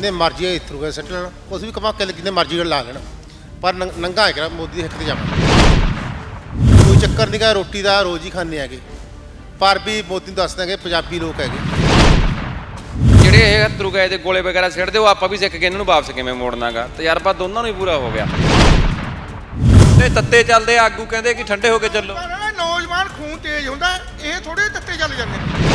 ਜਿਹਨੇ ਮਰਜ਼ੀ ਇਹ ਇਥਰੂ ਗਏ ਸੱਟ ਲੈਣ। ਉਸ ਵੀ ਕਮਾ ਕੇ ਜਿਹਨੇ ਮਰਜ਼ੀ ਲਾ ਲੈਣ। ਪਰ ਨੰਗਾ ਹੈ ਕਿ ਮੋਦੀ ਦੇ ਹੱਕ ਤੇ ਜਾਵਾਂ। ਕੋਈ ਚੱਕਰ ਨਹੀਂ ਗਾ ਰੋਟੀ ਦਾ ਰੋਜ਼ ਹੀ ਖਾਂਦੇ ਹੈਗੇ। ਪਰ ਵੀ ਮੋਦੀ ਨੂੰ ਦੱਸ ਦਾਂਗੇ ਪੰਜਾਬੀ ਲੋਕ ਹੈਗੇ। ਜਿਹੜੇ ਇਹ ਹੱਤਰੂ ਗਏ ਦੇ ਗੋਲੇ ਵਗੈਰਾ ਸਿੱਟਦੇ ਉਹ ਆਪਾਂ ਵੀ ਸਿੱਖ ਕੇ ਇਹਨਾਂ ਨੂੰ ਵਾਪਸ ਕਿਵੇਂ ਮੋੜਨਾਗਾ ਤਜਰਬਾ ਦੋਨਾਂ ਨੂੰ ਹੀ ਪੂਰਾ ਹੋ ਗਿਆ। ਤੇ ਤੱਤੇ ਚੱਲਦੇ ਆਗੂ ਕਹਿੰਦੇ ਕਿ ਠੰਡੇ ਹੋ ਕੇ ਚੱਲੋ। ਨੌਜਵਾਨ ਖੂਨ ਤੇਜ਼ ਹੁੰਦਾ ਇਹ ਥੋੜੇ ਤੱਤੇ ਚੱਲ ਜਾਂਦੇ।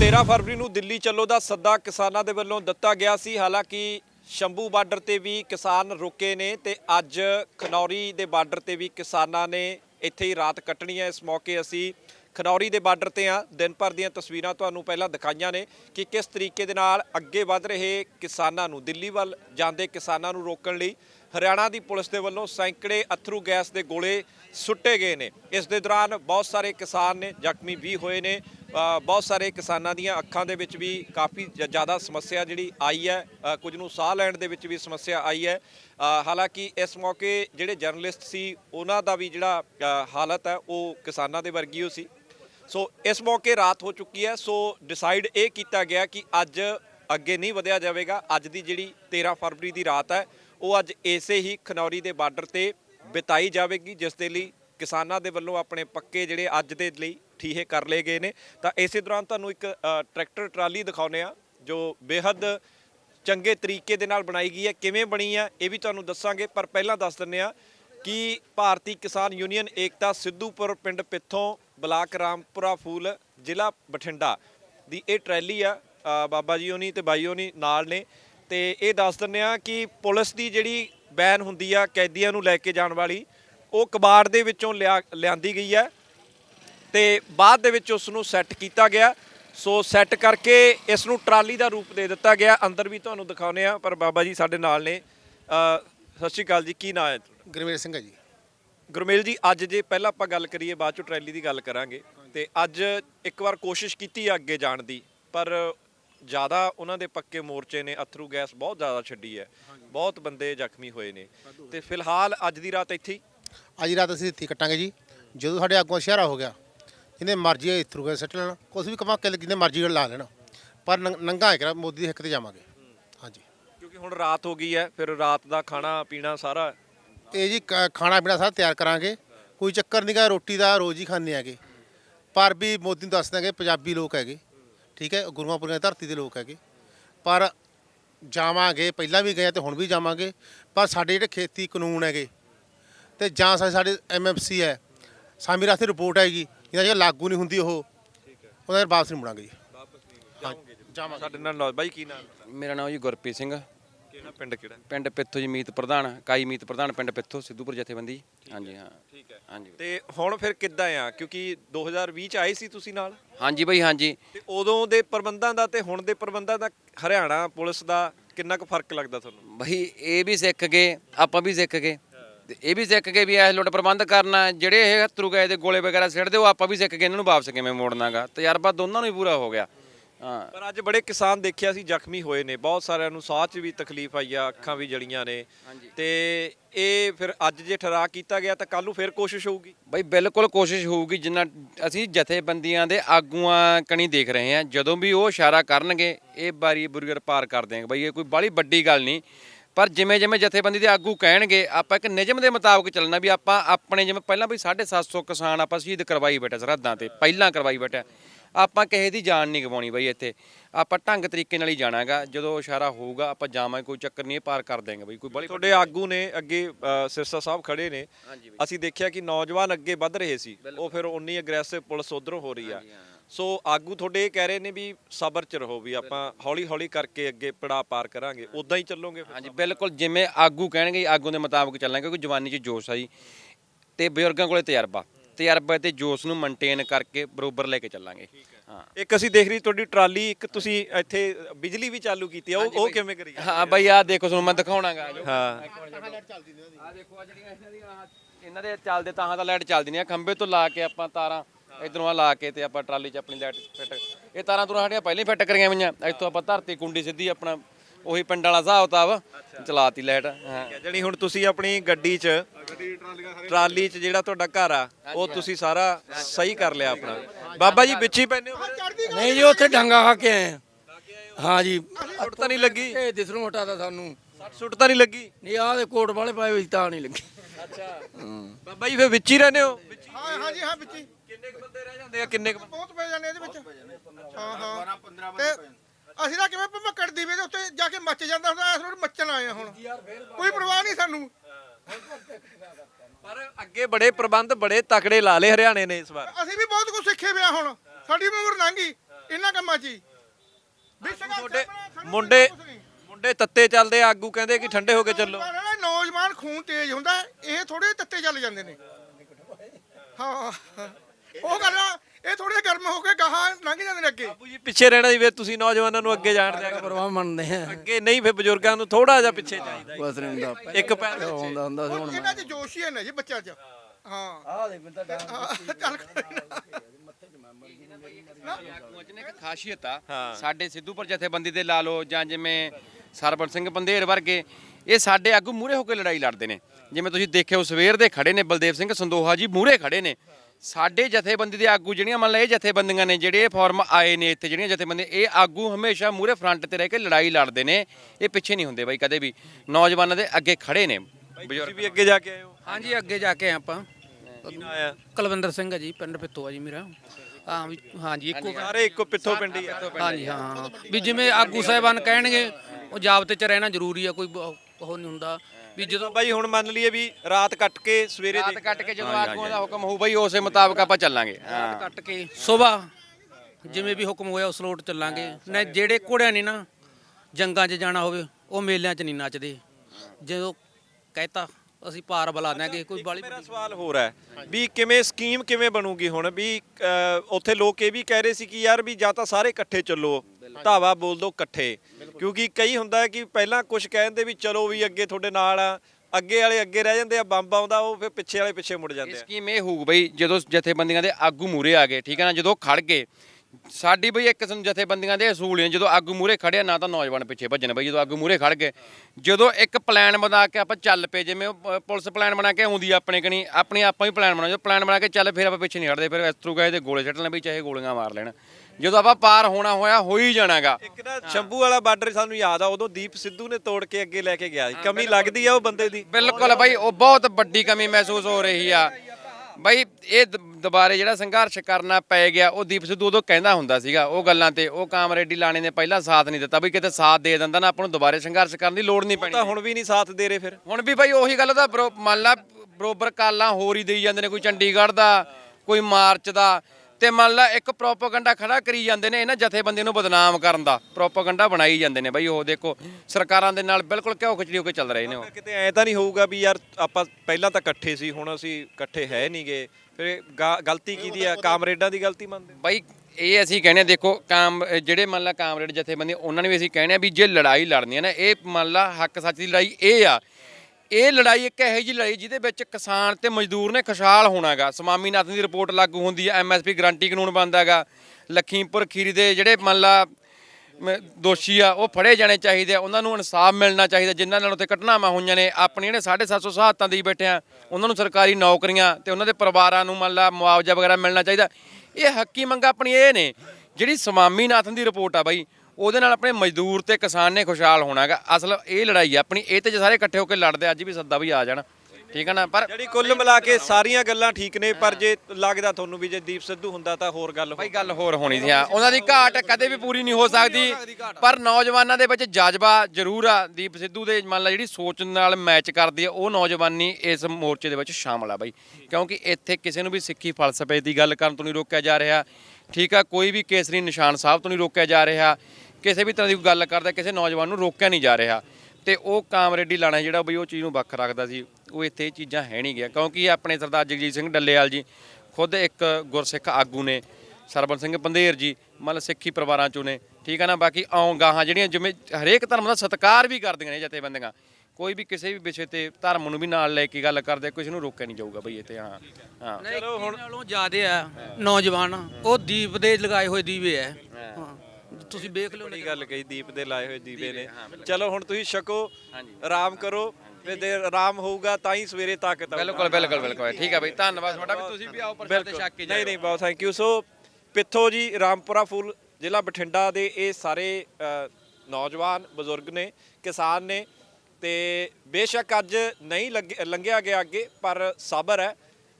13 ਫਰਵਰੀ ਨੂੰ ਦਿੱਲੀ ਚੱਲੋ ਦਾ ਸੱਦਾ ਕਿਸਾਨਾਂ ਦੇ ਵੱਲੋਂ ਦਿੱਤਾ ਗਿਆ ਸੀ। ਹਾਲਾਂਕਿ ਸ਼ੰਭੂ ਬਾਰਡਰ ਤੇ ਵੀ ਕਿਸਾਨ ਰੁਕੇ ਨੇ ਤੇ ਅੱਜ ਖਨੌਰੀ ਦੇ ਬਾਰਡਰ ਤੇ ਵੀ ਕਿਸਾਨਾਂ ਨੇ ਇੱਥੇ ਹੀ ਰਾਤ ਕੱਟਣੀ ਹੈ। ਇਸ ਮੌਕੇ ਅਸੀਂ ਖਨੌਰੀ ਦੇ ਬਾਰਡਰ ਤੇ ਆ ਦਿਨ ਭਰ ਦੀਆਂ ਤਸਵੀਰਾਂ ਤੁਹਾਨੂੰ ਪਹਿਲਾਂ ਦਿਖਾਈਆਂ ਨੇ ਕਿ ਕਿਸ ਤਰੀਕੇ ਦੇ ਨਾਲ ਅੱਗੇ ਵਧ ਰਹੇ ਕਿਸਾਨਾਂ ਨੂੰ, ਦਿੱਲੀ ਵੱਲ ਜਾਂਦੇ ਕਿਸਾਨਾਂ ਨੂੰ ਰੋਕਣ ਲਈ ਹਰਿਆਣਾ ਦੀ ਪੁਲਿਸ ਦੇ ਵੱਲੋਂ ਸੈਂਕੜੇ ਅਥਰੂ ਗੈਸ ਦੇ ਗੋਲੇ ਸੁੱਟੇ ਗਏ ਨੇ। ਇਸ ਦੇ ਦੌਰਾਨ ਬਹੁਤ ਸਾਰੇ ਕਿਸਾਨ ਨੇ, ਜ਼ਖਮੀ ਵੀ ਹੋਏ ਨੇ। ਬਹੁਤ ਸਾਰੇ ਕਿਸਾਨਾਂ ਦੀਆਂ ਅੱਖਾਂ ਦੇ ਵਿੱਚ ਵੀ ਕਾਫੀ ਜ- ਜ਼ਿਆਦਾ ਸਮੱਸਿਆ ਜਿਹੜੀ ਆਈ ਹੈ ਕੁਝ ਨੂੰ ਸਾਹ ਲੈਣ ਦੇ ਵਿੱਚ ਵੀ ਸਮੱਸਿਆ ਆਈ ਹੈ। ਹਾਲਾਂਕਿ ਇਸ ਮੌਕੇ ਜਿਹੜੇ ਜਰਨਲਿਸਟ ਸੀ, ਉਹਨਾਂ ਦਾ ਵੀ ਜਿਹੜਾ ਹਾਲਤ ਹੈ, ਉਹ ਕਿਸਾਨਾਂ ਦੇ ਵਰਗੀ ਹੋ ਸੀ। ਸੋ ਇਸ ਮੌਕੇ ਰਾਤ ਹੋ ਚੁੱਕੀ ਹੈ, ਸੋ ਡਿਸਾਈਡ ਇਹ ਕੀਤਾ ਗਿਆ ਕਿ ਅੱਜ ਅੱਗੇ ਨਹੀਂ ਵਧਿਆ ਜਾਵੇਗਾ। ਅੱਜ ਦੀ ਜਿਹੜੀ 13 ਫਰਵਰੀ ਦੀ ਰਾਤ ਹੈ, ਉਹ ਅੱਜ ਇਸੇ ਹੀ ਖਨੌਰੀ ਦੇ ਬਾਰਡਰ ਤੇ ਬਿਤਾਈ ਜਾਵੇਗੀ, ਜਿਸ ਦੇ ਲਈ ਕਿਸਾਨਾਂ ਦੇ ਵੱਲੋਂ ਆਪਣੇ ਪੱਕੇ ਜਿਹੜੇ ਅੱਜ ਦੇ ਲਈ ਠੀਹੇ ਕਰ ਲਏ ਗਏ ਨੇ। ਤਾਂ ਇਸੇ ਦੌਰਾਨ ਤੁਹਾਨੂੰ ਇੱਕ ਟਰੈਕਟਰ ਟਰਾਲੀ ਦਿਖਾਉਨੇ ਆ ਜੋ ਬੇਹੱਦ ਚੰਗੇ ਤਰੀਕੇ ਦੇ ਨਾਲ ਬਣਾਈ ਗਈ ਹੈ। ਕਿਵੇਂ ਬਣੀ ਹੈ, ਇਹ ਵੀ ਤੁਹਾਨੂੰ ਦੱਸਾਂਗੇ, ਪਰ ਪਹਿਲਾਂ ਦੱਸ ਦਿੰਨੇ ਆ ਕਿ ਭਾਰਤੀ ਕਿਸਾਨ ਯੂਨੀਅਨ ਏਕਤਾ ਸਿੱਧੂਪੁਰ ਪਿੰਡ ਪਿੱਥੋਂ ਬਲਾਕ ਰਾਮਪੁਰਾ ਫੂਲ ਜ਼ਿਲ੍ਹਾ ਬਠਿੰਡਾ ਦੀ ਇਹ ਟਰੈਲੀ ਆ। ਬਾਬਾ ਜੀ ਹੋਣੀ ਤੇ ਬਾਈ ਹੋਣੀ ਨਾਲ ਨੇ। ਤੇ ਇਹ ਦੱਸ ਦਿੰਨੇ ਆ ਕਿ ਪੁਲਿਸ ਦੀ ਜਿਹੜੀ ਬੈਨ ਹੁੰਦੀ ਆ, ਕੈਦੀਆਂ ਨੂੰ ਲੈ ਕੇ ਜਾਣ ਵਾਲੀ ਉਹ ਕਬਾੜ ਦੇ ਵਿੱਚੋਂ ਲਿਆ ਲਿਆਂਦੀ ਗਈ ਹੈ ਤੇ ਬਾਅਦ ਦੇ ਵਿੱਚ ਉਸ ਨੂੰ ਸੈੱਟ ਕੀਤਾ ਗਿਆ। ਸੋ ਸੈੱਟ ਕਰਕੇ ਇਸ ਨੂੰ ਟਰਾਲੀ ਦਾ ਰੂਪ ਦੇ ਦਿੱਤਾ ਗਿਆ। ਅੰਦਰ ਵੀ ਤੁਹਾਨੂੰ ਦਿਖਾਉਨੇ ਆ ਪਰ ਬਾਬਾ ਜੀ ਸਾਡੇ ਨਾਲ ਨੇ। ਸਤਿ ਸ਼੍ਰੀ ਅਕਾਲ ਜੀ ਕੀ ਨਾਮ ਹੈ? ਗੁਰਮੇਲ ਸਿੰਘ ਹੈ ਜੀ। ਗੁਰਮੇਲ ਜੀ ਅੱਜ ਜੇ ਪਹਿਲਾਂ ਆਪਾਂ ਗੱਲ ਕਰੀਏ ਬਾਅਦ ਚੋਂ ਟਰੈਲੀ ਦੀ ਗੱਲ ਕਰਾਂਗੇ। ਤੇ ਅੱਜ ਇੱਕ ਵਾਰ ਕੋਸ਼ਿਸ਼ ਕੀਤੀ ਆ ਅੱਗੇ ਜਾਣ ਦੀ ਪਰ ਜ਼ਿਆਦਾ ਉਹਨਾਂ ਦੇ ਪੱਕੇ ਮੋਰਚੇ ਨੇ ਅਥਰੂ ਗੈਸ ਬਹੁਤ ਜ਼ਿਆਦਾ ਛੱਡੀ ਹੈ। ਬਹੁਤ ਬੰਦੇ ਜ਼ਖਮੀ ਹੋਏ ਨੇ। ਤੇ ਫਿਲਹਾਲ ਅੱਜ ਦੀ ਰਾਤ ਇੱਥੇ ਹੀ। ਅੱਜ ਰਾਤ ਅਸੀਂ ਇੱਥੇ ਕੱਟਾਂਗੇ ਜੀ। ਜਦੋਂ ਸਾਡੇ ਆਗੂਆਂ ਸ਼ਹਿਰਾ ਹੋ ਗਿਆ ਜਿਹਨੇ ਮਰਜ਼ੀ ਇਥਰੂ ਗਏ ਸੱਟ ਲੈਣ ਉਸ ਵੀ ਕਮਾ ਕੇ ਜਿਹਨੇ ਮਰਜ਼ੀ ਲਾ ਲੈਣ ਪਰ ਨੰ- ਨੰਗਾ ਹੈ ਕਿ ਮੋਦੀ ਦੇ ਹੱਕ ਤੇ ਜਾਵਾਂਗੇ। ਹਾਂਜੀ। ਕਿਉਂਕਿ ਹੁਣ ਰਾਤ ਹੋ ਗਈ ਹੈ ਫਿਰ ਰਾਤ ਦਾ ਖਾਣਾ ਪੀਣਾ ਸਾਰਾ ਇਹ ਜੀ ਕ- ਖਾਣਾ ਪੀਣਾ ਸਾਰਾ ਤਿਆਰ ਕਰਾਂਗੇ। ਕੋਈ ਚੱਕਰ ਨਹੀਂ ਗਾ ਰੋਟੀ ਦਾ ਰੋਜ਼ ਹੀ ਖਾਂਦੇ ਹੈਗੇ ਪਰ ਵੀ ਮੋਦੀ ਨੂੰ ਦੱਸ ਦਾਂਗੇ ਪੰਜਾਬੀ ਲੋਕ ਹੈਗੇ ਠੀਕ ਹੈ ਗੁਰੂਆਂ ਪੁਰੀਆਂ ਦੀ ਧਰਤੀ ਦੇ ਲੋਕ ਹੈਗੇ। ਪਰ ਜਾਵਾਂਗੇ ਪਹਿਲਾਂ ਵੀ ਗਏ ਤੇ ਹੁਣ ਵੀ ਜਾਵਾਂਗੇ। ਪਰ ਸਾਡੇ ਜਿਹੜੇ ਖੇਤੀ ਕਾਨੂੰਨ ਹੈਗੇ ਤੇ ਜਾਂ ਸਾ- ਸਾਡੇ ਐਮਐਫਸੀ ਹੈ। ਸਾਮੀ ਰਾਸਤੇ ਰਿਪੋਰਟ ਆਏਗੀ ਜਿਹਨਾਂ ਜੇ ਲਾਗੂ ਨਹੀਂ ਹੁੰਦੀ ਉਹ ਉਹਨਾਂ ਦੇ ਵਾਪਸ ਨਹੀਂ ਮੁੜਾਂਗੇ ਜੀ। ਜਾਓਗੇ ਜਾਵਾਂਗੇ। ਸਾਡੇ ਨਾਲ ਨੌ- ਬਾਈ ਕੀ ਨਾਮ ਮੇਰਾ ਨਾਮ ਜੀ ਗੁਰਪ੍ਰੀਤ ਸਿੰਘ ਕਿਹੜਾ ਪਿੰਡ ਕਿਹੜਾ ਪਿੰਡ ਪਿੱਥੋਂ ਜੀ ਮੀਤ ਪ੍ਰਧਾਨ ਕਾਈ ਮੀਤ ਪ੍ਰਧਾਨ ਪਿੰਡ ਪਿੱਥੋਂ ਸਿੱਧੂਪੁਰ ਜਥੇਬੰਦੀ। ਹਾਂਜੀ ਹਾਂ। ਠੀਕ ਹੈ। ਹਾਂਜੀ। ਤੇ ਹੁਣ ਫਿਰ ਕਿੱਦਾਂ ਆ? ਕਿਉਂਕਿ 2020 ਚ ਆਏ ਸੀ ਤੁਸੀਂ ਨਾਲ? ਹਾਂਜੀ ਬਈ ਹਾਂਜੀ। ਤੇ ਉਦੋਂ ਦੇ ਪ੍ਰਬੰਧਾਂ ਦਾ ਤੇ ਹੁਣ ਦੇ ਪ੍ਰਬੰਧਾਂ ਦਾ ਹਰਿਆਣਾ ਪੁਲਿਸ ਦਾ ਕਿੰਨਾ ਕੁ ਫ਼ਰਕ ਲੱਗਦਾ ਤੁਹਾਨੂੰ? ਬਈ ਇਹ ਵੀ ਸਿੱਖ ਗਏ ਆਪਾਂ ਵੀ ਸਿੱਖ ਗਏ। ਤੇ ਇਹ ਵੀ ਸਿੱਖ ਗਏ ਵੀ ਇਹ ਲੁੱਟ ਪ੍ਰਬੰਧ ਕਰਨਾ ਜਿਹੜੇ ਇਹ ਹੱਤਰੂ ਗਏ ਦੇ ਗੋਲੇ ਵਗੈਰਾ ਸਿੱਟਦੇ ਉਹ ਆਪਾਂ ਵੀ ਸਿੱਖ ਕੇ ਇਹਨਾਂ ਨੂੰ ਵਾਪਸ ਕਿਵੇਂ ਮੋੜਨਾਗਾ? ਤਜਰਬਾ ਦੋਨਾਂ ਨੂੰ ਹੀ ਪੂਰਾ ਹੋ ਗਿਆ। ਹਾਂ। ਪਰ ਅੱਜ ਬੜੇ ਕਿਸਾਨ ਦੇਖਿਆ ਸੀ ਜ਼ਖਮੀ ਹੋਏ ਨੇ। ਬਹੁਤ ਸਾਰਿਆਂ ਨੂੰ ਸਾਹ 'ਚ ਵੀ ਤਕਲੀਫ ਆਈ ਆ ਅੱਖਾਂ ਵੀ ਜਲੀਆਂ ਨੇ। ਤੇ ਇਹ ਫਿਰ ਅੱਜ ਜੇ ਠਰਾ ਕੀਤਾ ਗਿਆ ਤਾਂ ਕੱਲ ਨੂੰ ਫਿਰ ਕੋਸ਼ਿਸ਼ ਹੋਊਗੀ? ਬਈ ਬਿਲਕੁਲ ਕੋਸ਼ਿਸ਼ ਹੋਊਗੀ ਜਿੰਨਾ ਅਸੀਂ ਜਥੇਬੰਦੀਆਂ ਦੇ ਆਗੂਆਂ ਕਣੀ ਦੇਖ ਰਹੇ ਹਾਂ ਜਦੋਂ ਵੀ ਉਹ ਇਸ਼ਾਰਾ ਕਰਨਗੇ ਇਹ ਬਾਰੀ ਬੁਰਗਰ ਪਾਰ ਕਰ ਦੇਣਗੇ। ਬਈ ਇਹ ਕੋਈ ਬੜੀ ਵੱਡੀ ਗੱਲ ਨਹੀਂ। ਪਰ ਜਿਵੇਂ ਜਿਵੇਂ ਜਥੇਬੰਦੀ ਦੇ ਆਗੂ ਕਹਿਣਗੇ ਆਪਾਂ ਇੱਕ ਨਿਯਮ ਦੇ ਮੁਤਾਬਕ ਚੱਲਣਾ ਵੀ ਆਪਾਂ ਆਪਣੇ ਜਿਵੇਂ ਪਹਿਲਾਂ ਵੀ 750 ਕਿਸਾਨ ਆਪਾਂ ਸ਼ਹੀਦ ਕਰਵਾਈ ਬੈਠੇ ਸਰਹੱਦਾਂ ਤੇ ਪਹਿਲਾਂ ਕਰਵਾਈ ਬੈਠੇ ਆਪਾਂ ਕਿਸੇ ਦੀ ਜਾਨ ਨਹੀਂ ਗਵਾਉਣੀ ਬਈ ਇੱਥੇ। ਆਪਾਂ ਢੰਗ ਤਰੀਕੇ ਨਾਲ ਹੀ ਜਾਣਾਗਾ ਜਦੋਂ ਇਸ਼ਾਰਾ ਹੋਊਗਾ ਆਪਾਂ ਜਾਵਾਂਗੇ ਕੋਈ ਚੱਕਰ ਨਹੀਂ ਇਹ ਪਾਰ ਕਰ ਦੇਣਗੇ ਬਈ ਕੋਈ ਬੜੀ ਤੁਹਾਡੇ ਆਗੂ ਨੇ ਅੱਗੇ ਸਿਰਸਾ ਸਾਹਿਬ ਖੜੇ ਨੇ। ਅਸੀਂ ਦੇਖਿਆ ਕਿ ਨੌਜਵਾਨ ਅੱਗੇ ਵੱਧ ਰਹੇ ਸੀ। ਉਹ ਫਿਰ ਉਨੀ ਅਗਰੈਸਿਵ ਪੁਲਿਸ ਉਧਰੋਂ ਹੋ ਰਹੀ ਆ। ਸੋ ਆਗੂ ਤੁਹਾਡੇ ਇਹ ਕਹਿ ਰਹੇ ਨੇ ਵੀ ਸਬਰ ਚ ਰਹੋ ਵੀ ਆਪਾਂ ਹੌਲੀ ਹੌਲੀ ਕਰਕੇ ਅੱਗੇ ਪੜਾ ਪਾਰ ਕਰਾਂਗੇ। ਉਦਾਂ ਹੀ ਚੱਲੋਗੇ ਹਾਂਜੀ ਬਿਲਕੁਲ ਜਿਵੇਂ ਆਗੂ ਕਹਿਣਗੇ ਆਗੂ ਦੇ ਮੁਤਾਬਕ ਚੱਲਾਂਗੇ ਕਿਉਂਕਿ ਜਵਾਨੀ 'ਚ ਜੋਸ਼ ਆ ਜੀ। ਤੇ ਬਜ਼ੁਰਗਾਂ ਕੋਲੇ ਤਜਰਬਾ। ਤਜਰਬੇ ਤੇ ਜੋਸ਼ ਨੂੰ ਮੇਨਟੇਨ ਕਰਕੇ ਬਰੋਬਰ ਲੈ ਕੇ ਚੱਲਾਂਗੇ। ਹਾਂ। ਇੱਕ ਅਸੀਂ ਦੇਖ ਰਹੀ ਤੁਹਾਡੀ ਟਰਾਲੀ ਇੱਕ ਤੁਸੀਂ ਇੱਥੇ ਬਿਜਲੀ ਵੀ ਚਾਲੂ ਕੀਤੀ ਆ। ਉਹ ਉਹ ਕਿਵੇਂ ਕਰੀ ਹਾਂ ਬਈ ਆਹ ਦੇਖੋ ਤੁਹਾਨੂੰ ਮੈਂ ਦਿਖਾਉਣਾਗਾ। ਹਾਂ। ਆ ਦੇਖੋ ਆ ਜਿਹੜੀਆਂ ਇਹਨਾਂ ਦੀਆਂ ਆਹ ਇਹਨਾਂ ਦੇ ਚੱਲਦੇ ਤਾਂ ਤਾਂ ਲਾਈਟ ਚੱਲਦੀ ਨਹੀਂ ਆ। ਖੰਭੇ ਤੋਂ ਲਾ ਕੇ ਆਪਾਂ ਤਾਰਾਂ ਇਧਰੋਂ ਆ ਲਾ ਕੇ ਤੇ ਆਪਾਂ ਟਰਾਲੀ 'ਚ ਆਪਣੀ ਲਾਈਟ ਫਿੱਟ ਇਹ ਤਾਰਾਂ ਤੁਰਾਂ ਸਾਡੀਆਂ ਪਹਿਲਾਂ ਹੀ ਫਿੱਟ ਕਰੀਆਂ ਹੋਈਆਂ। ਇੱਥੋਂ ਆਪਾਂ ਧਰਤੀ ਕੁੰਡੀ ਸਿੱਧੀ ਆਪਣਾ ਉਹੀ ਪਿੰਡ ਵਾਲਾ ਹਿਸਾਬ ਕਿਤਾਬ ਚਲਾਤੀ ਲਾਈਟ ਹਾਂ। ਜਣੀ ਹੁਣ ਤੁਸੀਂ ਆਪਣੀ ਗੱਡੀ 'ਚ ਟਰਾਲੀ 'ਚ ਜਿਹੜਾ ਤੁਹਾਡਾ ਘਰ ਆ ਉਹ ਤੁਸੀਂ ਸਾਰਾ ਸਹੀ ਕਰ ਲਿਆ ਆਪਣਾ। ਬਾਬਾ ਜੀ ਵਿੱਚ ਹੀ ਪੈਨੇ ਹੋ ਨਹੀਂ ਜੀ ਉੱਥੇ ਡੰਗਾ ਖਾ ਕੇ ਆਏ ਹਾਂ ਜੀ। ਸੁੱਟ ਤਾਂ ਨਹੀਂ ਲੱਗੀ? ਇਹ ਦਿਸਰੋਂ ਹਟਾਦਾ ਸਾਨੂੰ। ਸੱਟ ਸੁੱਟ ਤਾਂ ਨਹੀਂ ਲੱਗੀ? ਨਹੀਂ ਆਹ ਦੇ ਕੋਟ ਵਾਲੇ ਪਾਏ ਹੋਏ ਸੀ ਤਾਂ ਨਹੀਂ ਲੱਗੀ। ਬਾਬਾ ਜੀ ਫਿਰ ਵਿੱਚ ਹੀ ਵਿੱਚ ਹੀ? ਹਾਂ? ਹਾਂ ਜੀ ਹਾਂ ਵਿੱਚ ਹੀ। ਕਿੰਨੇ ਕੁ ਬੰਦੇ ਰਹਿ ਜਾਂਦੇ ਆ ਕਿੰਨੇ ਕੁ ਬੰਦੇ? ਬਹੁਤ ਪੈ ਜਾਂਦੇ ਇਹਦੇ ਵਿੱਚ। ਹਾਂ ਹਾਂ। ਤੇ ਅਸੀਂ ਤਾਂ ਕਿਵੇਂ ਭਮਕੜ ਦੀਵੇ ਦੇ ਉੱਤੇ ਜਾ ਕੇ ਮੱਚ ਜਾਂਦਾ ਹੁੰਦਾ ਇਸ ਨੂੰ ਮੱਚਣ ਆਏ ਆ ਹੁਣ। ਕੋਈ ਪਰਵਾਹ ਨਹੀਂ ਸਾਨੂੰ। ਪਰ ਅੱਗੇ ਬੜੇ ਪ੍ਰਬੰਧ ਬੜੇ ਤਕੜੇ ਲਾ ਲਏ ਹਰਿਆਣੇ ਨੇ ਇਸ ਵਾਰ। ਅਸੀਂ ਵੀ ਬਹੁਤ ਕੁਝ ਸਿੱਖੇ ਵਿਆ ਹੁਣ। ਸਾਡੀ ਉਮਰ ਲੰਘ ਇਹਨਾਂ ਕੰਮਾਂ 'ਚ ਹੀ। ਮੁੰਡੇ ਨਹੀਂ। ਮੁੰਡੇ ਤੱਤੇ ਚੱਲਦੇ ਆਗੂ ਕਹਿੰਦੇ ਕਿ ਠੰਡੇ ਹੋ ਕੇ ਚੱਲੋ। ਨੌਜਵਾਨ ਖੂਨ ਤੇਜ਼ ਹੁੰਦਾ ਇਹ ਥੋੜੇ ਤੱਤੇ ਚੱਲ ਜਾਂਦੇ ਨੇ। ਹਾਂ। ਉਹ ਗੱਲ ਇਹ ਥੋੜੇ ਗਰਮ ਹੋ ਕੇ ਗਾਹਾਂ ਲੰਘ ਜਾਂਦੇ ਨੇ ਅੱਗੇ। ਬਾਬੂ ਜੀ ਪਿੱਛੇ ਰਹਿਣਾ ਜੀ ਫਿਰ ਤੁਸੀਂ ਨੌਜਵਾਨਾਂ ਨੂੰ ਅੱਗੇ ਜਾਣ ਦਿਆ ਕਰੋ। ਪਰਵਾਹ ਮੰਨਦੇ ਆ। ਅੱਗੇ ਨਹੀਂ ਫਿਰ ਬਜ਼ੁਰਗਾਂ ਨੂੰ ਥੋੜਾ ਜਿਹਾ ਪਿੱਛੇ ਚਾਹੀਦਾ ਬਸ ਨਹੀਂ ਹੁੰਦਾ ਇੱਕ ਪੈਰ ਪਿੱਛੇ। ਆਉਂਦਾ ਹੁੰਦਾ ਸੀ ਹੁਣ ਇਹਨਾਂ 'ਚ ਜੋਸ਼ ਹੀ ਹੈ ਨਾ ਜੀ ਬੱਚਿਆਂ 'ਚ। ਹਾਂ। ਆਹ ਦੇ ਬੰਦਾ ਹਾਂ, ਚੱਲ ਕੋਈ ਨਾ। ਆਗੂਆਂ 'ਚ ਨਾ ਇੱਕ ਖਾਸੀਅਤ ਆ। ਹਾਂ। ਸਾਡੇ ਸਿੱਧੂਪੁਰ ਜਥੇਬੰਦੀ ਦੇ ਲਾ ਲਓ ਜਾਂ ਜਿਵੇਂ ਸਰਬਨ ਸਿੰਘ ਪੰਧੇਰ ਵਰਗੇ ਇਹ ਸਾਡੇ ਆਗੂ ਮੂਰੇ ਹੋ ਕੇ ਲੜਾਈ ਲੜਦੇ ਨੇ। ਜਿਵੇਂ ਤੁਸੀਂ ਦੇਖਿਓ ਸਵੇਰ ਦੇ ਖੜੇ ਨੇ ਬਲਦੇਵ ਸਿੰਘ ਸੰਦੋਹਾ ਜੀ ਮੂਰੇ ਖੜੇ ਨੇ। ਸਾਡੇ ਜਥੇਬੰਦੀ ਦੇ ਆਗੂ ਜਿਹੜੀਆਂ ਮੰਨ ਇਹ ਜਥੇਬੰਦੀਆਂ ਨੇ ਜਿਹੜੇ ਫਾਰਮ ਆਏ ਨੇ ਇੱਥੇ ਜਿਹੜੀਆਂ ਜਥੇਬੰਦੀਆਂ ਇਹ ਆਗੂ ਹਮੇਸ਼ਾ ਮੂਰੇ ਫਰੰਟ ਤੇ ਰਹਿ ਕੇ ਲੜਾਈ ਲੜਦੇ ਨੇ। ਇਹ ਪਿੱਛੇ ਨਹੀਂ ਹੁੰਦੇ ਬਾਈ ਕਦੇ ਵੀ। ਨੌਜਵਾਨਾਂ ਦੇ ਅੱਗੇ ਖੜੇ ਨੇ। ਤੁਸੀਂ ਵੀ ਅੱਗੇ ਜਾ ਕੇ ਆਏ ਹੋ? ਹਾਂਜੀ ਅੱਗੇ ਜਾ ਕੇ ਆਏ ਆਪਾਂ। ਕੁਲਵਿੰਦਰ ਸਿੰਘ ਹੈ ਜੀ ਪਿੰਡ ਪਿੱਤੋ ਆ ਜੀ ਮੇਰਾ। ਹਾਂ ਵੀ ਹਾਂਜੀ ਇੱਕੋ ਸਾਰੇ ਇੱਕੋ ਪਿੱਥੋਂ ਪਿੰਡੀ ਆ। ਹਾਂਜੀ ਹਾਂ ਵੀ ਜਿਵੇਂ ਆਗੂ ਸਾਹਿਬਾਨ ਕਹਿਣਗੇ ਉਹ ਜਾਬਤੇ 'ਚ ਰਹਿਣਾ ਜ਼ਰੂਰੀ ਆ ਕੋਈ ਉਹ ਨਹੀਂ ਹੁੰਦਾ। ਵੀ ਜਦੋਂ ਬਾਈ ਹੁਣ ਮੰਨ ਲਈਏ ਵੀ ਰਾਤ ਕੱਟ ਕੇ ਸਵੇਰੇ ਰਾਤ ਕੱਟ ਕੇ ਜਦੋਂ ਆਗੂਆਂ ਦਾ ਹੁਕਮ ਹੋਊ ਬਾਈ ਉਸੇ ਮੁਤਾਬਕ ਆਪਾਂ ਚੱਲਾਂਗੇ। ਹਾਂ। ਕੱਟ ਕੇ ਸਵੇਰ ਜਿਵੇਂ ਵੀ ਹੁਕਮ ਹੋਇਆ ਉਸ ਲੋਟ ਚੱਲਾਂਗੇ। ਨਾ ਜਿਹੜੇ ਘੋੜਿਆਂ ਨੇ ਨਾ ਜੰਗਾਂ 'ਚ ਜਾਣਾ ਹੋਵੇ ਉਹ ਮੇਲਿਆਂ 'ਚ ਨਹੀਂ ਨੱਚਦੇ। ਜਦੋਂ ਕਹਿਤਾ ਅਸੀਂ ਪਾਰ ਬੁਲਾ ਦਾਂਗੇ ਕੋਈ ਬਾਲੀ ਮੇਰਾ ਸਵਾਲ ਹੋਰ ਹੈ ਵੀ ਕਿਵੇਂ ਸਕੀਮ ਕਿਵੇਂ ਬਣੂਗੀ ਹੁਣ? ਵੀ ਅਹ, ਉੱਥੇ ਲੋਕ ਇਹ ਵੀ ਕਹਿ ਰਹੇ ਸੀ ਕਿ ਯਾਰ ਵੀ ਜਾਂ ਤਾਂ ਸਾਰੇ ਇਕੱਠੇ ਚੱਲੋ ਧਾਵਾ ਬੋਲ ਦੋ ਇਕੱਠੇ। ਕਿਉਂਕਿ ਕਈ ਹੁੰਦਾ ਕਿ ਪਹਿਲਾਂ ਕੁਝ ਕਹਿੰਦੇ ਵੀ ਚਲੋ ਵੀ ਅੱਗੇ ਤੁਹਾਡੇ ਨਾਲ ਆ ਅੱਗੇ ਵਾਲੇ ਅੱਗੇ ਰਹਿ ਜਾਂਦੇ ਆ ਬੰਬ ਆਉਂਦਾ ਉਹ ਫਿਰ ਪਿੱਛੇ ਵਾਲੇ ਪਿੱਛੇ ਮੁੜ ਜਾਂਦੇ ਇਹ ਆ ਸਕੀਮ ਇਹ ਹੋਊ ਬਈ ਜਦੋਂ ਜਥੇਬੰਦੀਆਂ ਦੇ ਆਗੂ ਮੂਰੇ ਆ ਗਏ ਠੀਕ ਹੈ ਨਾ ਜਦੋਂ ਖੜ ਗਏ ਸਾਡੀ ਬਈ ਇੱਕ ਕਿਸਮ ਜਥੇਬੰਦੀਆਂ ਦੇ ਅਸੂਲ ਨੇ ਜਦੋਂ ਆਗੂ ਮੂਰੇ ਖੜਿਆ ਨਾ ਤਾਂ ਨੌਜਵਾਨ ਪਿੱਛੇ ਭੱਜਣ ਬਈ ਜਦੋਂ ਆਗੂ ਮੂਰੇ ਖੜ ਗਏ ਜਦੋਂ ਇੱਕ ਪਲਾਨ ਬਣਾ ਕੇ ਆਪਾਂ ਚੱਲ ਪਏ ਜਿਵੇਂ ਉਹ, ਅ, ਪੁਲਿਸ ਪਲਾਨ ਬਣਾ ਕੇ ਆਉਂਦੀ ਆ ਆਪਣੇ ਕਣੀ ਆਪਣੀ ਆਪਾਂ ਵੀ ਪਲਾਨ ਬਣਾ ਜਦੋਂ ਪਲਾਨ ਬਣਾ ਕੇ ਚੱਲ ਫਿਰ ਆਪਾਂ ਪਿੱਛੇ ਨਹੀਂ ਹਟਦੇ ਫਿਰ ਇਸ ਤਰ੍ਹਾਂ ਗਏ ਤੇ ਗੋਲੇ ਲੈਣ ਬਈ ਚਾਹੇ ਗੋਲੀਆਂ ਮਾਰ ਲੈਣ। ਜਦੋਂ ਆਪਾਂ ਪਾਰ ਹੋਣਾ ਹੋਇਆ ਹੋ ਹੀ ਜਾਣਾਗਾ। ਇੱਕ ਨਾ ਸ਼ੰਭੂ ਵਾਲਾ ਬਾਰਡਰ ਸਾਨੂੰ ਯਾਦ ਆ ਉਦੋਂ ਦੀਪ ਸਿੱਧੂ ਨੇ ਤੋੜ ਕੇ ਅੱਗੇ ਲੈ ਕੇ ਗਿਆ। ਸੀ ਕਮੀ ਲੱਗਦੀ ਆ ਉਹ ਬੰਦੇ ਦੀ। ਬਿਲਕੁਲ ਬਾਈ ਉਹ ਬਹੁਤ ਵੱਡੀ ਕਮੀ ਮਹਿਸੂਸ ਹੋ ਰਹੀ ਆ। ਬਾਈ ਇਹ ਦ- ਦੁਬਾਰੇ ਜਿਹੜਾ ਸੰਘਰਸ਼ ਕਰਨਾ ਪੈ ਗਿਆ ਉਹ ਦੀਪ ਸਿੱਧੂ ਉਦੋਂ ਕਹਿੰਦਾ ਹੁੰਦਾ ਸੀਗਾ ਉਹ ਗੱਲਾਂ ਤੇ ਉਹ ਕਾਮਰੇਡੀ ਲਾਣੇ ਨੇ ਪਹਿਲਾਂ ਸਾਥ ਨਹੀਂ ਦਿੱਤਾ ਬਈ ਕਿਤੇ ਸਾਥ ਦੇ ਦਿੰਦਾ ਨਾ ਆਪਾਂ ਨੂੰ ਦੁਬਾਰੇ ਸੰਘਰਸ਼ ਕਰਨ ਦੀ ਲੋੜ ਨਹੀਂ ਪੈਣੀ ਤਾਂ ਹੁਣ ਵੀ ਨਹੀਂ ਸਾਥ ਦੇ ਰਹੇ ਫਿਰ। ਹੁਣ ਵੀ ਬਾਈ ਉਹੀ ਗੱਲ ਦਾ ਬਰੋ- ਮੰਨ ਲਾ ਬਰੋਬਰ ਕਾਲਾਂ ਹੋਰ ਹੀ ਦੇਈ ਜਾਂਦੇ ਨੇ ਕੋਈ ਚੰਡੀਗੜ੍ਹ ਦਾ ਕੋਈ ਮਾਰਚ ਦਾ ਤੇ ਮੰਨ ਲਾ ਇੱਕ ਪ੍ਰੋਪਾਗੈਂਡਾ ਖੜਾ ਕਰੀ ਜਾਂਦੇ ਨੇ ਇਹਨਾਂ ਜਥੇਬੰਦੀਆਂ ਨੂੰ ਬਦਨਾਮ ਕਰਨ ਦਾ। ਪ੍ਰੋਪਾਗੈਂਡਾ ਬਣਾਈ ਜਾਂਦੇ ਨੇ ਬਾਈ ਉਹ ਦੇਖੋ ਸਰਕਾਰਾਂ ਦੇ ਨਾਲ ਬਿਲਕੁਲ ਘਿਓ ਖਿਚੜੀ ਹੋ ਕੇ ਚੱਲ ਰਹੇ ਨੇ ਉਹ। ਕਿਤੇ ਐ ਤਾਂ ਨਹੀਂ ਹੋਊਗਾ ਵੀ ਯਾਰ ਆਪਾਂ ਪਹਿਲਾਂ ਤਾਂ ਇਕੱਠੇ ਸੀ ਹੁਣ ਅਸੀਂ ਇਕੱਠੇ ਹੈ ਨਹੀਂਗੇ। ਫਿਰ ਗਲਤੀ ਕਿਹਦੀ ਆ? ਕਾਮਰੇਡਾਂ ਦੀ ਗਲਤੀ ਮੰਨਦੇ? ਬਾਈ ਇਹ ਅਸੀਂ ਕਹਿੰਦੇ ਦੇਖੋ ਕਾਮ ਜਿਹੜੇ ਮੰਨ ਲਾ ਕਾਮਰੇਡ ਜਥੇਬੰਦੀ ਉਹਨਾਂ ਨੇ ਵੀ ਅਸੀਂ ਕਹਿੰਦੇ ਆ ਵੀ ਜੇ ਲੜਾਈ ਲੜਨੀ ਹੈ ਨਾ ਇਹ ਮੰਨ ਲਾ ਹੱਕ ਸੱਚ ਦੀ ਲੜਾਈ ਇਹ ਆ ਇਹ ਲੜਾਈ ਇੱਕ ਇਹੋ ਜਿਹੀ ਲੜਾਈ ਜਿਹਦੇ ਵਿੱਚ ਕਿਸਾਨ ਤੇ ਮਜ਼ਦੂਰ ਨੇ ਖੁਸ਼ਹਾਲ ਹੋਣਾਗਾ। ਸਵਾਮੀਨਾਥਨ ਦੀ ਰਿਪੋਰਟ ਲਾਗੂ ਹੁੰਦੀ ਹੈ ਐਮਐਸਪੀ ਗਰੰਟੀ ਕਾਨੂੰਨ ਬਣਦਾਗਾ। ਲਖੀਮਪੁਰ ਖੀਰੀ ਦੇ ਜਿਹੜੇ ਮੰਨ ਲਾ, ਮ- ਦੋਸ਼ੀ ਆ, ਉਹ ਫੜੇ ਜਾਣੇ ਚਾਹੀਦੇ ਆ। ਉਹਨਾਂ ਨੂੰ ਇਨਸਾਫ ਮਿਲਣਾ ਚਾਹੀਦਾ। ਜਿਨ੍ਹਾਂ ਨਾਲ ਉੱਥੇ ਘਟਨਾਵਾਂ ਹੋਈਆਂ ਨੇ ਆਪਣੇ ਜਿਹੜੇ 750 ਸਹਾਇਤਾਂ ਦੇਈ ਬੈਠੇ ਆ। ਉਹਨਾਂ ਨੂੰ ਸਰਕਾਰੀ ਨੌਕਰੀਆਂ ਤੇ ਉਹਨਾਂ ਦੇ ਪਰਿਵਾਰਾਂ ਨੂੰ ਮੰਨ ਲਾ ਮੁਆਵਜ਼ਾ ਵਗੈਰਾ ਮਿਲਣਾ ਚਾਹੀਦਾ। ਇਹ ਹੱਕੀ ਮੰਗਾਂ ਆਪਣੀ ਇਹ ਨੇ, ਜਿਹੜੀ ਸਵਾਮੀਨਾਥਨ ਦੀ ਰਿਪੋਰਟ ਆ ਬਾਈ। ਉਹਦੇ ਨਾਲ ਆਪਣੇ ਮਜ਼ਦੂਰ ਤੇ ਕਿਸਾਨ ਨੇ ਖੁਸ਼ਹਾਲ ਹੋਣਾਗਾ ਅਸਲ ਇਹ ਲੜਾਈ ਆ ਆਪਣੀ ਇਹ ਤੇ ਜੇ ਸਾਰੇ ਇਕੱਠੇ ਹੋ ਕੇ ਲੜਦੇ ਅੱਜ ਵੀ ਸੱਦਾ ਵੀ ਆ ਜਾਣ। ਠੀਕ ਹੈ ਨਾ? ਪਰ ਜਿਹੜੀ ਕੁੱਲ ਮਿਲਾ ਕੇ ਸਾਰੀਆਂ ਗੱਲਾਂ ਠੀਕ ਨੇ ਪਰ ਜੇ ਲੱਗਦਾ ਤੁਹਾਨੂੰ ਵੀ ਜੇ ਦੀਪ ਸਿੱਧੂ ਹੁੰਦਾ ਤਾਂ ਹੋਰ ਗੱਲ ਭਾਈ ਗੱਲ ਹੋਰ ਹੋਣੀ ਸੀ ਹਾਂ। ਉਹਨਾਂ ਦੀ ਘਾਟ ਕਦੇ ਵੀ ਪੂਰੀ ਨਹੀਂ ਹੋ ਸਕਦੀ ਪਰ ਨੌਜਵਾਨਾਂ ਦੇ ਵਿੱਚ ਜਜ਼ਬਾ ਜ਼ਰੂਰ ਆ। ਦੀਪ ਸਿੱਧੂ ਦੇ ਮੰਨ ਲਾ ਜਿਹੜੀ ਸੋਚ ਨਾਲ ਮੈਚ ਕਰਦੀ ਆ ਉਹ ਨੌਜਵਾਨੀ ਇਸ ਮੋਰਚੇ ਦੇ ਵਿੱਚ ਸ਼ਾਮਲ ਆ ਬਾਈ। ਕਿਉਂਕਿ ਇੱਥੇ ਕਿਸੇ ਨੂੰ ਵੀ ਸਿੱਖੀ ਫਲਸਫੇ ਦੀ ਗੱਲ ਕਰਨ ਤੋਂ ਨਹੀਂ ਰੋਕਿਆ ਜਾ ਰਿਹਾ। ਠੀਕ ਆ ਕੋਈ ਵੀ ਕੇਸਰੀ ਨਿਸ਼ਾਨ ਸਾਹਿਬ ਤੋਂ ਨਹੀਂ ਰੋਕਿਆ ਜਾ ਰਿਹਾ। ਕਿਸੇ ਵੀ ਤਰ੍ਹਾਂ ਦੀ ਗੱਲ ਕਰਦਾ ਕਿਸੇ ਨੌਜਵਾਨ ਨੂੰ ਰੋਕਿਆ ਨਹੀਂ ਜਾ ਰਿਹਾ। ਤੇ ਉਹ ਕਾਮਰੇਡੀ ਲਾਣਾ ਜਿਹੜਾ ਬਈ ਉਹ ਚੀਜ਼ ਨੂੰ ਵੱਖ ਰੱਖਦਾ ਸੀ। ਉਹ ਇੱਥੇ ਇਹ ਚੀਜ਼ਾਂ ਹੈ ਨਹੀਂ ਗਿਆ। ਕਿਉਂਕਿ ਆਪਣੇ ਸਰਦਾਰ ਜਗਜੀਤ ਸਿੰਘ ਡੱਲੇਵਾਲ ਜੀ ਖੁਦ ਇੱਕ ਗੁਰਸਿੱਖ ਆਗੂ ਨੇ ਸਰਬਨ ਸਿੰਘ ਪੰਧੇਰ ਜੀ ਮਤਲਬ ਸਿੱਖੀ ਪਰਿਵਾਰਾਂ ਚੋਂ ਨੇ। ਠੀਕ ਹੈ ਨਾ? ਬਾਕੀ ਆਉਂ ਗਾਹਾਂ ਜਿਹੜੀਆਂ ਜਿਵੇਂ ਹਰੇਕ ਧਰਮ ਦਾ ਸਤਿਕਾਰ ਵੀ ਕਰਦੀਆਂ ਨੇ ਜਥੇਬੰਦੀਆਂ। ਕੋਈ ਵੀ ਕਿਸੇ ਵੀ ਵਿਸ਼ੇ ਤੇ ਧਰਮ ਨੂੰ ਵੀ ਨਾਲ ਲੈ ਕੇ ਗੱਲ ਕਰਦੇ ਕਿਸੇ ਨੂੰ ਰੋਕਿਆ ਨਹੀਂ ਜਾਊਗਾ ਬਈ ਇੱਥੇ ਹਾਂ ਹਾਂ। ਚਲੋ ਹੁਣ ਨਾਲੋਂ ਜ਼ਿਆਦੇ ਆ ਨੌਜਵਾਨ? ਉਹ ਦੀਪ ਦੇ ਲਗਾਏ ਹੋਏ ਦੀਵੇ ਆ। ਹਾਂ। ਤੁਸੀਂ ਵੇਖ ਲਿਓ ਬੜੀ ਗੱਲ ਕਹੀ ਦੀਪ ਦੇ ਲਾਏ ਹੋਏ ਦੀਵੇ ਨੇ। ਚਲੋ ਹੁਣ ਤੁਸੀਂ ਛਕੋ ਆਰਾਮ ਕਰੋ ਫਿਰ ਦੇ ਆਰਾਮ ਹੋਊਗਾ ਤਾਂ ਹੀ ਸਵੇਰੇ ਤਾਕਤ ਆਊਗਾ। ਬਿਲਕੁਲ ਬਿਲਕੁਲ ਬਿਲਕੁਲ ਠੀਕ ਹੈ ਬਈ ਧੰਨਵਾਦ ਤੁਹਾਡਾ ਵੀ ਤੁਸੀਂ ਵੀ ਆਓ ਪ੍ਰਸ਼ਾਦ ਤੇ ਛੱਕ ਕੇ ਨਹੀਂ ਜਾਓ ਨਹੀਂ ਬਹੁਤ ਥੈਂਕ ਯੂ ਸੋ ਪਿੱਥੋ ਜੀ ਰਾਮਪੁਰਾ ਫੂਲ ਜ਼ਿਲ੍ਹਾ ਬਠਿੰਡਾ ਦੇ ਇਹ ਸਾਰੇ ਨੌਜਵਾਨ ਬਜ਼ੁਰਗ ਨੇ ਕਿਸਾਨ ਨੇ ਤੇ ਬੇਸ਼ੱਕ ਅੱਜ ਨਹੀਂ ਲੰਘਿਆ ਗਿਆ ਅੱਗੇ ਪਰ ਸਬਰ ਹੈ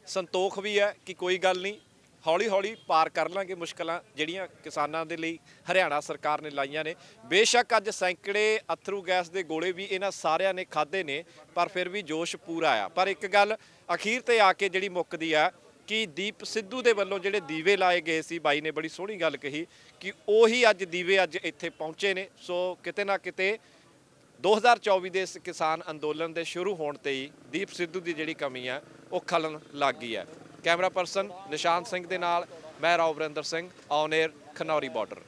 ਸੰਤੋਖ ਵੀ ਹੈ ਕਿ ਕੋਈ ਗੱਲ ਨਹੀਂ ਹੌਲੀ ਹੌਲੀ ਪਾਰ ਕਰ ਲਾਂਗੇ ਮੁਸ਼ਕਲਾਂ ਜਿਹੜੀਆਂ ਕਿਸਾਨਾਂ ਦੇ ਲਈ ਹਰਿਆਣਾ ਸਰਕਾਰ ਨੇ ਲਾਈਆਂ ਨੇ। ਬੇਸ਼ੱਕ ਅੱਜ ਸੈਂਕੜੇ ਅਥਰੂ ਗੈਸ ਦੇ ਗੋਲੇ ਵੀ ਇਹਨਾਂ ਸਾਰਿਆਂ ਨੇ ਖਾਦੇ ਨੇ, ਪਰ ਫਿਰ ਵੀ ਜੋਸ਼ ਪੂਰਾ ਆ। ਪਰ ਇੱਕ ਗੱਲ ਅਖੀਰ ਤੇ ਆ ਕੇ ਜਿਹੜੀ ਮੁੱਕਦੀ ਆ ਕਿ ਦੀਪ ਸਿੱਧੂ ਦੇ ਵੱਲੋਂ ਜਿਹੜੇ ਦੀਵੇ ਲਾਏ ਗਏ ਸੀ, ਬਾਈ ਨੇ ਬੜੀ ਸੋਹਣੀ ਗੱਲ ਕਹੀ ਕਿ ਉਹੀ ਅੱਜ ਦੀਵੇ ਅੱਜ ਇੱਥੇ ਪਹੁੰਚੇ ਨੇ। ਸੋ ਕਿਤੇ ਨਾ ਕਿਤੇ 2024 ਦੇ ਇਸ ਕਿਸਾਨ ਅੰਦੋਲਨ ਦੇ ਸ਼ੁਰੂ ਹੋਣ ਤੇ ਹੀ ਦੀਪ ਸਿੱਧੂ ਦੀ ਜਿਹੜੀ ਕਮੀ ਆ, ਉਹ ਖਲਨ ਲੱਗ ਗਈ ਹੈ ਕੈਮਰਾ ਪਰਸਨ ਨਿਸ਼ਾਨ ਸਿੰਘ ਦੇ ਨਾਲ ਮੈਂ Ravrinder Singh on air Khanauri border.